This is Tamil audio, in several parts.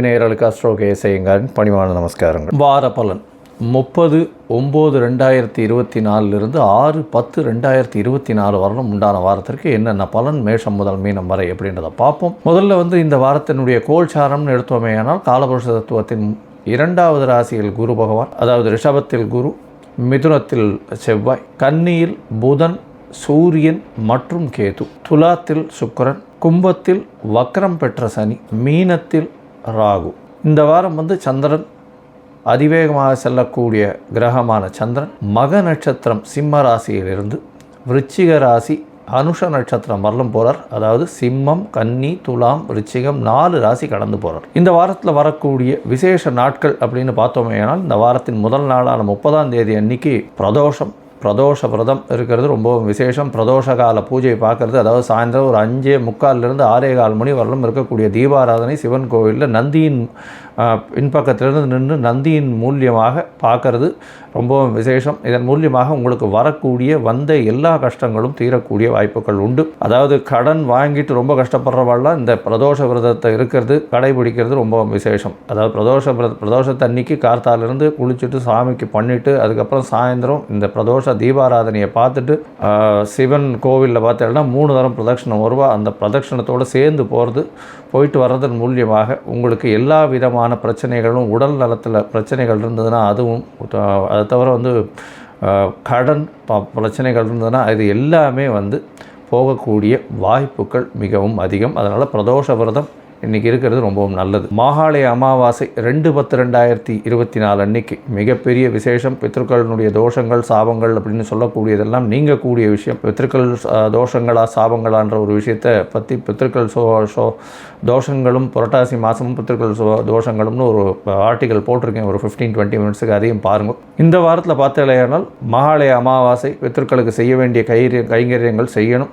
நேயர்களுக்கு அஸ்ட்ரோ கேசையங்காரின் பணிவான நமஸ்காரங்கள். வார பலன். முப்பது ஒம்பது ரெண்டாயிரத்தி இருபத்தி நாலுலேருந்து ஆறு பத்து ரெண்டாயிரத்தி இருபத்தி நாலு வரலும் உண்டான வாரத்திற்கு என்னென்ன பலன் மேஷம் முதல் மீனம் வரை அப்படின்றத பார்ப்போம். முதல்ல வந்து இந்த வாரத்தினுடைய கோல்சாரம்னு எடுத்தோமேயானால் காலபுருஷ தத்துவத்தின் இரண்டாவது ராசியில் குரு பகவான் அதாவது ரிஷபத்தில் குரு மிதுனத்தில் செவ்வாய் கன்னியில் புதன் சூரியன் மற்றும் கேது. துலாத்தில் சுக்கரன் கும்பத்தில் வக்ரம் பெற்ற சனி மீனத்தில் ராகு. இந்த வாரம் வந்து சந்திரன் அதிவேகமாக செல்லக்கூடிய கிரகமான சந்திரன். மக நட்சத்திரம் சிம்ம ராசியிலிருந்து விருச்சிக ராசி அனுஷ நட்சத்திரம் வரலும் போகிறார் அதாவது சிம்மம் கன்னி துலாம் விருச்சிகம் நாலு ராசி கடந்து போகிறார் இந்த வாரத்தில் வரக்கூடிய விசேஷ நாட்கள் அப்படின்னு பார்த்தோமே ஆனால் இந்த வாரத்தின் முதல் நாளான முப்பதாம் தேதி அன்னைக்கு பிரதோஷம். பிரதோஷ விரதம் இருக்கிறது. ரொம்ப விசேஷம். பிரதோஷ கால பூஜையை பார்க்குறது அதாவது சாயந்தரம் ஒரு அஞ்சே முக்கால்லேருந்து ஆறே கால் மணி வரலும் இருக்கக்கூடிய தீபாராதனை சிவன் கோவிலில் நந்தியின் பின்பக்கத்திலிருந்து நின்று நந்தியின் மூலியமாக பார்க்கறது ரொம்பவும் விசேஷம். இதன் மூலியமாக உங்களுக்கு வரக்கூடிய வந்த எல்லா கஷ்டங்களும் தீரக்கூடிய வாய்ப்புகள் உண்டு. அதாவது கடன் வாங்கிட்டு ரொம்ப கஷ்டப்படுறவாள்லாம் இந்த பிரதோஷ விரதத்தை இருக்கிறது கடைபிடிக்கிறது ரொம்பவும் விசேஷம். அதாவது பிரதோஷ விரத பிரதோஷத்தை அன்னைக்கு கார்த்தாலிருந்து குளிச்சுட்டு சாமிக்கு பண்ணிவிட்டு அதுக்கப்புறம் சாயந்தரம் இந்த பிரதோஷ தீபாராதனையை பார்த்துட்டு சிவன் கோவிலில் பார்த்தீங்கன்னா மூணு தரம் பிரதட்சணம் வருவா. அந்த பிரதட்சணத்தோடு சேர்ந்து போகிறது போயிட்டு வர்றதன் மூலியமாக உங்களுக்கு எல்லா விதமான பிரச்சனைகளும் உடல் நலத்தில் பிரச்சனைகள் இருந்ததுன்னா அதுவும் அதை தவிர வந்து கடன் ப பிரச்சனைகள் இருந்ததுன்னா இது எல்லாமே வந்து போகக்கூடிய வாய்ப்புகள் மிகவும் அதிகம். அதனால் பிரதோஷ விரதம் இன்றைக்கி இருக்கிறது ரொம்பவும் நல்லது. மாகாளய அமாவாசை ரெண்டு பத்து ரெண்டாயிரத்தி இருபத்தி நாலு அன்னைக்கு மிகப்பெரிய விசேஷம். பித்திருக்களினுடைய தோஷங்கள் சாபங்கள் அப்படின்னு சொல்லக்கூடியதெல்லாம் நீங்கக்கூடிய விஷயம். பித்திருக்கள் தோஷங்களா சாபங்களான்ற ஒரு விஷயத்தை பற்றி பித்திருக்கள் சோ ஷோ தோஷங்களும் புரட்டாசி மாதமும் பித்திருக்கள் சோ தோஷங்களும்னு ஒரு ஆர்டிக்கல் போட்டிருக்கேன். ஒரு ஃபிஃப்டீன் டுவெண்ட்டி மினிட்ஸுக்கு அதையும் பாருங்கள் இந்த வாரத்தில் பார்த்தலையானால் மகாலய அமாவாசை பித்திருக்களுக்கு செய்ய வேண்டிய கைரிய கைங்கரியங்கள் செய்யணும்.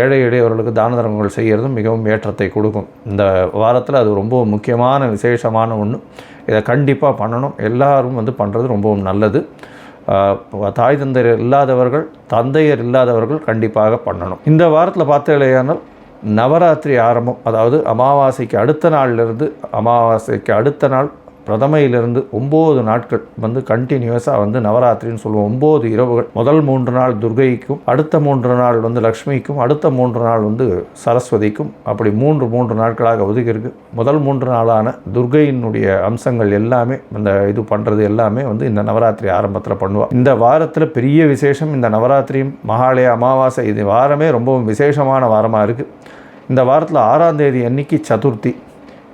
ஏழை எளியவர்களுக்கு தான தர்மங்கள் செய்கிறதும் மிகவும் ஏற்றத்தை கொடுக்கும். இந்த வாரத்தில் அது ரொம்ப முக்கியமான விசேஷமான ஒன்று இதை கண்டிப்பாக பண்ணணும். எல்லோரும் வந்து பண்ணுறது ரொம்பவும் நல்லது. தாய் தந்தையர் இல்லாதவர்கள் தந்தையர் இல்லாதவர்கள் கண்டிப்பாக பண்ணணும். இந்த வாரத்தில் பார்த்தீங்களேயானால் நவராத்திரி ஆரம்பம் அதாவது அமாவாசைக்கு அடுத்த நாள்லேருந்து அமாவாசைக்கு அடுத்த நாள் பிரதமையிலிருந்து ஒம்பது நாட்கள் வந்து கண்டினியூஸாக வந்து நவராத்திரின்னு சொல்லுவோம். ஒம்பது இரவுகள். முதல் மூன்று நாள் துர்கைக்கும் அடுத்த மூன்று நாள் வந்து லக்ஷ்மிக்கும் அடுத்த மூன்று நாள் வந்து சரஸ்வதிக்கும். அப்படி மூன்று மூன்று நாட்களாக ஒதுக்கியிருக்கு. முதல் மூன்று நாளான துர்கையினுடைய அம்சங்கள் எல்லாமே இந்த இது பண்ணுறது எல்லாமே வந்து இந்த நவராத்திரி ஆரம்பத்தில் பண்ணுவாள் இந்த வாரத்தில் பெரிய விசேஷம் இந்த நவராத்திரியும் மகாலய அமாவாசை. இது வாரமே ரொம்பவும் விசேஷமான வாரமாக இருக்குது இந்த வாரத்தில் ஆறாம் தேதி அன்னைக்கு சதுர்த்தி.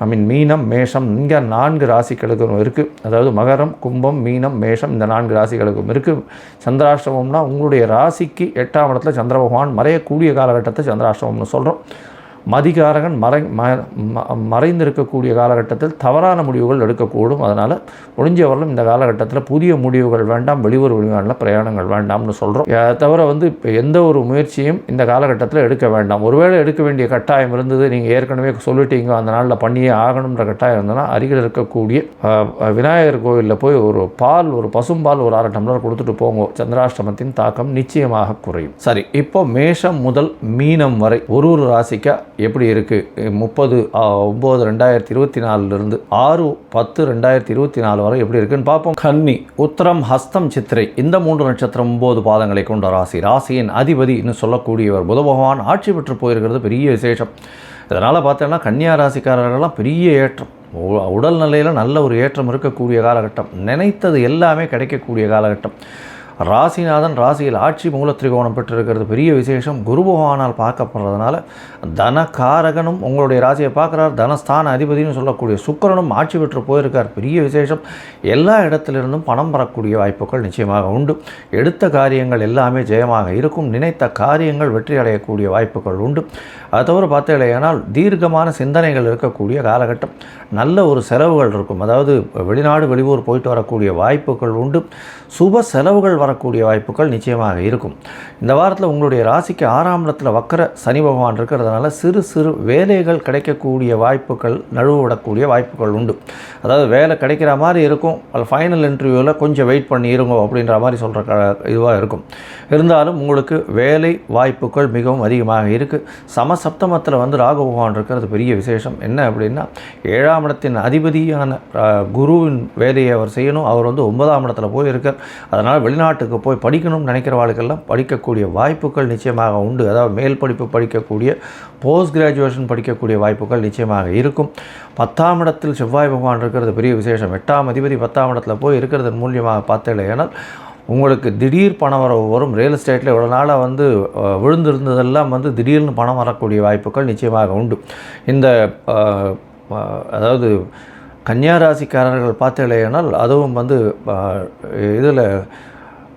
ஐ மீன் மீனம் மேஷம் இங்கே நான்கு ராசிகளுக்கும் இருக்குது அதாவது மகரம் கும்பம் மீனம் மேஷம் இந்த நான்கு ராசிகளுக்கும் இருக்குது சந்திராஷ்டமம்னா உங்களுடைய ராசிக்கு எட்டாம் இடத்துல சந்திர பகவான் மறையக்கூடிய காலகட்டத்தை சந்திராஷ்டமம்னு சொல்கிறோம் மதிகாரகன் மறை மறைந்திருக்கக்கூடிய காலகட்டத்தில் தவறான முடிவுகள் எடுக்கக்கூடும். அதனால் முடிஞ்சவர்களும் இந்த காலகட்டத்தில் புதிய முடிவுகள் வேண்டாம் வெளியூர் வெளிநாட்டில் பிரயாணங்கள் வேண்டாம்னு சொல்கிறோம் தவிர வந்து இப்போ எந்த ஒரு முயற்சியும் இந்த காலகட்டத்தில் எடுக்க வேண்டாம். ஒருவேளை எடுக்க வேண்டிய கட்டாயம் இருந்தது நீங்கள் ஏற்கனவே சொல்லிட்டீங்க அந்த நாளில் பண்ணியே ஆகணுன்ற கட்டாயம் இருந்ததுன்னா அருகில் இருக்கக்கூடிய விநாயகர் கோவிலில் போய் ஒரு பால் ஒரு பசும்பால் ஒரு அரை டம்ளர் கொடுத்துட்டு போங்க. சந்திராஷ்டமத்தின் தாக்கம் நிச்சயமாக குறையும். சரி இப்போ மேஷம் முதல் மீனம் வரை ஒரு ஒரு ராசிக்கா எப்படி இருக்குது முப்பது ஒம்பது ரெண்டாயிரத்தி இருபத்தி நாலுலேருந்து ஆறு பத்து ரெண்டாயிரத்தி இருபத்தி நாலு வரை எப்படி இருக்குன்னு பார்ப்போம். கன்னி உத்தரம் ஹஸ்தம் சித்திரை இந்த மூன்று நட்சத்திரம் ஒம்பது பாதங்களை கொண்ட ராசி. ராசியின் அதிபதி இன்னும் சொல்லக்கூடியவர் புத பகவான் ஆட்சி பெற்று போயிருக்கிறது பெரிய விசேஷம். இதனால் பார்த்தோன்னா கன்னியா ராசிக்காரர்கள்லாம் பெரிய ஏற்றம். உடல் நிலையில் நல்ல ஒரு ஏற்றம் இருக்கக்கூடிய காலகட்டம். நினைத்தது எல்லாமே கிடைக்கக்கூடிய காலகட்டம். ராசிநாதன் ராசியில் ஆட்சி மூல திரிகோணம் பெற்றிருக்கிறது. பெரிய விசேஷம். குரு பகவானால் பார்க்கப்படுறதுனால தனகாரகனும் உங்களுடைய ராசியை பார்க்குறார். தனஸ்தான அதிபதினு சொல்லக்கூடிய சுக்கிரனும் ஆட்சி பெற்று போயிருக்கார். பெரிய விசேஷம். எல்லா இடத்திலிருந்தும் பணம் வரக்கூடிய வாய்ப்புகள் நிச்சயமாக உண்டு. எடுத்த காரியங்கள் எல்லாமே ஜெயமாக இருக்கும். நினைத்த காரியங்கள் வெற்றி அடையக்கூடிய வாய்ப்புகள் உண்டு. அது தவிர பார்த்தீங்களேனால் தீர்க்கமான சிந்தனைகள் இருக்கக்கூடிய காலகட்டம். நல்ல ஒரு செலவுகள் இருக்கும். அதாவது வெளிநாடு வெளியூர் போயிட்டு வரக்கூடிய வாய்ப்புகள் உண்டு. சுப செலவுகள் வர வரக்கூடிய வாய்ப்புகள் நிச்சயமாக இருக்கும். இந்த வாரத்தில் உங்களுடைய ராசிக்கு ஆறாம் இடத்துல வக்கர சனி பகவான் இருக்கிறதுனால சிறு சிறு வேலைகள் கிடைக்கக்கூடிய வாய்ப்புகள் நழுவிடக்கூடிய வாய்ப்புகள் உண்டு. அதாவது வேலை கிடைக்கிற மாதிரி இருக்கும். ஃபைனல் இன்டர்வியூவில் கொஞ்சம் வெயிட் பண்ணி இருங்க அப்படின்ற மாதிரி சொல்கிற க இதுவாக இருக்கும். இருந்தாலும் உங்களுக்கு வேலை வாய்ப்புகள் மிகவும் அதிகமாக இருக்குது சமசப்தமத்தில் வந்து ராகு பகவான் இருக்கிறது பெரிய விசேஷம். என்ன அப்படின்னா ஏழாம் இடத்தின் அதிபதியான குருவின் வேலையை அவர் செய்யணும். அவர் வந்து ஒன்பதாம் இடத்துல போய் இருக்கார் அதனால் வெளிநாட்டுக்கு போய் படிக்கணும்னு நினைக்கிறவாளுக்கெல்லாம் படிக்கக்கூடிய வாய்ப்புகள் நிச்சயமாக உண்டு. அதாவது மேல் படிப்பு படிக்கக்கூடிய போஸ்ட் கிராஜுவேஷன் படிக்கக்கூடிய வாய்ப்புகள் நிச்சயமாக இருக்கும். பத்தாம் இடத்தில் செவ்வாய் பகவான் இருக்கிறது பெரிய விசேஷம். எட்டாம் அதிபதி பத்தாம் இடத்துல போய் இருக்கிறது மூலியமாக பார்த்தேன் உங்களுக்கு திடீர் பணம் வர வரும். ரியல் எஸ்டேட்டில் இவ்வளோ நாளாக வந்து விழுந்திருந்ததெல்லாம் வந்து திடீர்னு பணம் வரக்கூடிய வாய்ப்புகள் நிச்சயமாக உண்டு. இந்த அதாவது கன்னியா ராசிக்காரர்கள் பார்த்தீங்களேனால் அதுவும் வந்து இதில்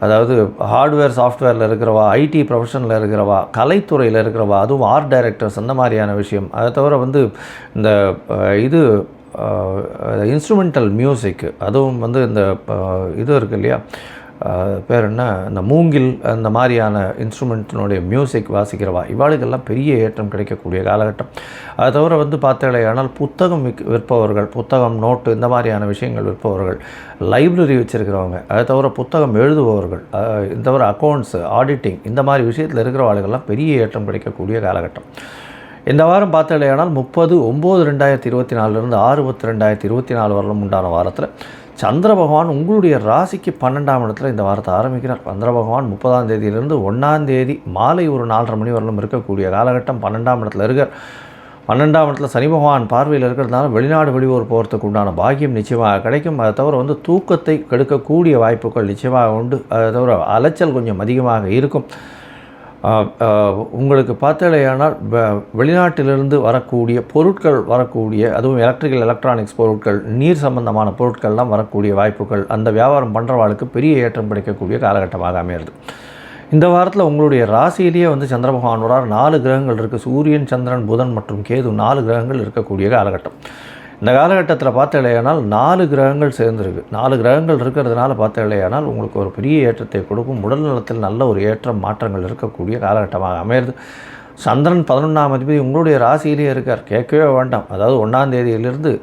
அதாவது ஹார்ட்வேர் சாஃப்ட்வேரில் இருக்கிறவா ஐடி ப்ரொஃபஷனில் இருக்கிறவா கலைத்துறையில் இருக்கிறவா அதுவும் ஆர்ட் டைரக்டர்ஸ் அந்த மாதிரியான விஷயம். அதை தவிர வந்து இந்த இது இன்ஸ்ட்ருமெண்டல் மியூசிக் அதுவும் வந்து இந்த இது இருக்கு இல்லையா? பேர் என்ன? இந்த மூங்கில் அந்த மாதிரியான இன்ஸ்ட்ருமெண்ட்டினுடைய மியூசிக் வாசிக்கிறவா? இவாளுக்கெல்லாம் பெரிய ஏற்றம் கிடைக்கக்கூடிய காலகட்டம். அதை தவிர வந்து பார்த்தேலையானால் புத்தகம் விக் விற்பவர்கள் புத்தகம் நோட்டு இந்த மாதிரியான விஷயங்கள் விற்பவர்கள் லைப்ரரி வச்சுருக்கிறவங்க அதை தவிர புத்தகம் எழுதுபவர்கள் இந்த தவிர அக்கௌண்ட்ஸு ஆடிட்டிங் இந்த மாதிரி விஷயத்தில் இருக்கிறவாளுக்கெல்லாம் பெரிய ஏற்றம் கிடைக்கக்கூடிய காலகட்டம். இந்த வாரம் பார்த்தாலேயானால் முப்பது ஒம்பது ரெண்டாயிரத்தி இருபத்தி நாலுலேருந்து ஆறு பத்து ரெண்டாயிரத்தி இருபத்தி நாலு வரலும் உண்டான வாரத்தில் சந்திர பகவான் உங்களுடைய ராசிக்கு பன்னெண்டாம் இடத்துல இந்த வாரத்தை ஆரம்பிக்கிறார். சந்திர பகவான் முப்பதாம் தேதியிலிருந்து ஒன்றாம் தேதி மாலை ஒரு நாலரை மணி வரலும் இருக்கக்கூடிய காலகட்டம் பன்னெண்டாம் இடத்துல இருக்கார். பன்னெண்டாம் இடத்துல சனி பகவான் பார்வையில் இருக்கிறதுனால வெளிநாடு வெளியூர் போகிறதுக்கு உண்டான பாக்கியம் நிச்சயமாக கிடைக்கும். அதை தவிர வந்து தூக்கத்தை கெடுக்கக்கூடிய வாய்ப்புகள் நிச்சயமாக உண்டு. அதை தவிர அலைச்சல் கொஞ்சம் அதிகமாக இருக்கும். உங்களுக்கு பார்த்தாலேயானால் வெளிநாட்டிலிருந்து வரக்கூடிய பொருட்கள் வரக்கூடிய அதுவும் எலக்ட்ரிக்கல் எலக்ட்ரானிக்ஸ் பொருட்கள் நீர் சம்பந்தமான பொருட்கள்லாம் வரக்கூடிய வாய்ப்புகள் அந்த வியாபாரம் பண்ணுறவாளுக்கு பெரிய ஏற்றம் கிடைக்கக்கூடிய காலகட்டமாக அமையிறது. இந்த வாரத்தில் உங்களுடைய ராசியிலேயே வந்து சந்திர வரார் நாலு கிரகங்கள் இருக்குது சூரியன் சந்திரன் புதன் மற்றும் கேது நாலு கிரகங்கள் இருக்கக்கூடிய காலகட்டம். இந்த காலகட்டத்தில் பார்த்த இல்லையானால் நாலு கிரகங்கள் சேர்ந்துருக்கு. நாலு கிரகங்கள் இருக்கிறதுனால பார்த்த இல்லையானால் உங்களுக்கு ஒரு பெரிய ஏற்றத்தை கொடுக்கும். உடல் நலத்தில் நல்ல ஒரு ஏற்றம் மாற்றங்கள் இருக்கக்கூடிய காலகட்டமாக அமையிறது. சந்திரன் பதினொன்றாம் அதிபதி உங்களுடைய ராசியிலேயே இருக்கார். கேட்கவே வேண்டாம். அதாவது ஒன்றாம் தேதியிலிருந்து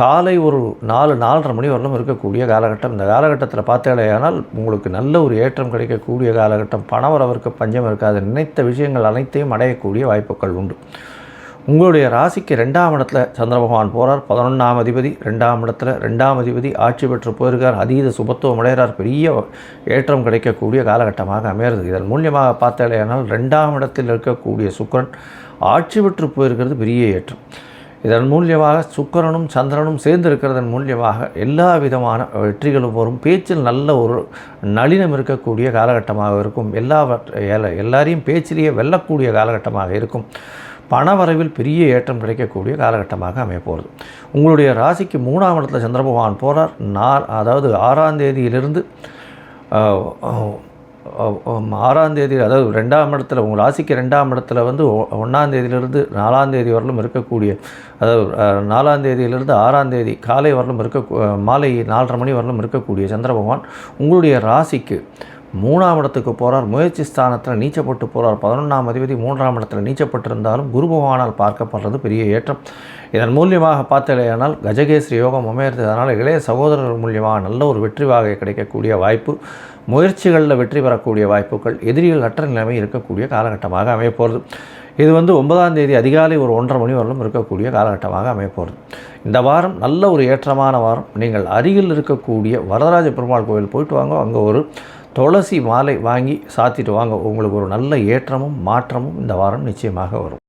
காலை ஒரு நாலு நாலரை மணி வரலும் இருக்கக்கூடிய காலகட்டம். இந்த காலகட்டத்தில் பார்த்தாலேயானால் உங்களுக்கு நல்ல ஒரு ஏற்றம் கிடைக்கக்கூடிய காலகட்டம். பணவரவருக்கு பஞ்சம் இருக்காது. நினைத்த விஷயங்கள் அனைத்தையும் அடையக்கூடிய வாய்ப்புகள் உண்டு. உங்களுடைய ராசிக்கு ரெண்டாம் இடத்துல சந்திர பகவான் போகிறார் பதினொன்றாம் அதிபதி ரெண்டாம் இடத்துல ரெண்டாம் அதிபதி ஆட்சி பெற்று போயிருக்கார். அதீத சுபத்துவம் அடைகிறார். பெரிய ஏற்றம் கிடைக்கக்கூடிய காலகட்டமாக அமையிறது இதன் மூலியமாக பார்த்தாலேயானால் ரெண்டாம் இடத்தில் இருக்கக்கூடிய சுக்கிரன் ஆட்சி பெற்று போயிருக்கிறது பெரிய ஏற்றம். இதன் மூலியமாக சுக்கரனும் சந்திரனும் சேர்ந்து இருக்கிறதன் மூலியமாக எல்லா விதமான வெற்றிகளும் வரும். பேச்சில் நல்ல ஒரு நளினம் இருக்கக்கூடிய காலகட்டமாக இருக்கும். எல்லா எல்லாரையும் பேச்சிலேயே வெல்லக்கூடிய காலகட்டமாக இருக்கும். பணவரவில் பெரிய ஏற்றம் கிடைக்கக்கூடிய காலகட்டமாக அமையப்போகிறது உங்களுடைய ராசிக்கு மூணாம் இடத்துல சந்திர பகவான் போகிறார் நார் அதாவது ஆறாம் தேதியிலிருந்து ஆறாம் தேதி அதாவது ரெண்டாம் இடத்துல உங்கள் ராசிக்கு ரெண்டாம் இடத்துல வந்து ஒ- தேதியிலிருந்து நாலாம் தேதி வரலும் இருக்கக்கூடிய அதாவது நாலாம் தேதியிலிருந்து ஆறாம் தேதி காலை வரலும் இருக்க மாலை நாலரை மணி வரலும் இருக்கக்கூடிய சந்திர பகவான் உங்களுடைய ராசிக்கு மூணாம் இடத்துக்கு போகிறார் முயற்சி ஸ்தானத்தில் நீச்சப்பட்டு போகிறார் பதினொன்றாம் அதிபதி மூன்றாம் இடத்தில் நீச்சப்பட்டிருந்தாலும் குரு பகவானால் பார்க்கப்படுறது பெரிய ஏற்றம். இதன் மூலியமாக பார்த்தலையானால் கஜகேஸ்ரீ யோகம் அமையிறது. அதனால் இளைய சகோதரர் மூலியமாக நல்ல ஒரு வெற்றி வாகை கிடைக்கக்கூடிய வாய்ப்பு முயற்சிகளில் வெற்றி பெறக்கூடிய வாய்ப்புகள் எதிரிகள் அற்ற நிலைமை இருக்கக்கூடிய காலகட்டமாக அமையப்போகிறது இது வந்து ஒன்பதாம் தேதி அதிகாலை ஒரு ஒன்றரை மணி வரலும் இருக்கக்கூடிய காலகட்டமாக அமையப்போகிறது இந்த வாரம் நல்ல ஒரு ஏற்றமான வாரம். நீங்கள் அருகில் இருக்கக்கூடிய வரதராஜ பெருமாள் கோவில் போயிட்டு வாங்க. அங்கே ஒரு துளசி மாலை வாங்கி சாத்திட்டு வாங்க. உங்களுக்கு ஒரு நல்ல ஏற்றமும் மாற்றமும் இந்த வாரம் நிச்சயமாக வரும்.